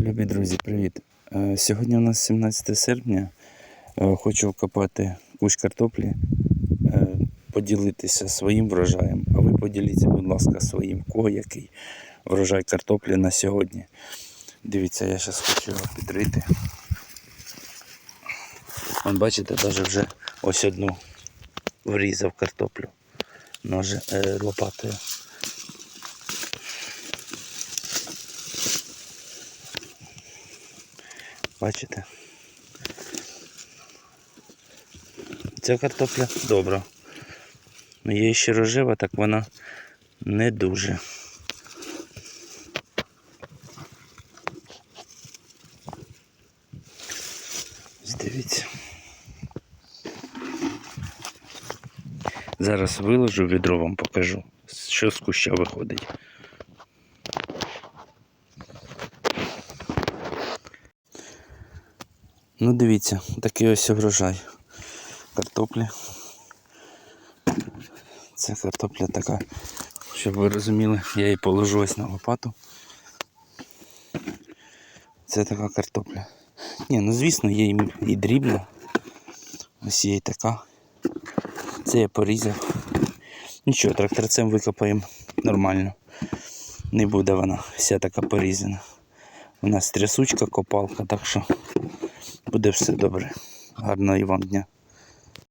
Любі друзі, привіт! Е, Сьогодні у нас 17 серпня. Е, Хочу вкопати кущ картоплі, е, поділитися своїм врожаєм. А ви поділіться, будь ласка, своїм, кого який врожай картоплі на сьогодні. Дивіться, я зараз хочу його підрити. Вон, бачите, навіть вже ось одну врізав картоплю ноже, лопатою. Бачите? Ця картопля добра. Ну, Є ще рожева, так вона не дуже. Ось Дивіться. Зараз виложу відро вам покажу, що з куща виходить. Ну, дивіться, такий ось врожай картоплі. Це картопля така, щоб ви розуміли, я її положу ось на лопату. Це така картопля. Ні, ну звісно, є і- дрібна. Ось є і така. Це я порізав. Нічого, тракторцем викопаємо нормально. Не буде вона вся така порізана. У нас трясучка, копалка, так що буде все добре. Гарного вам дня.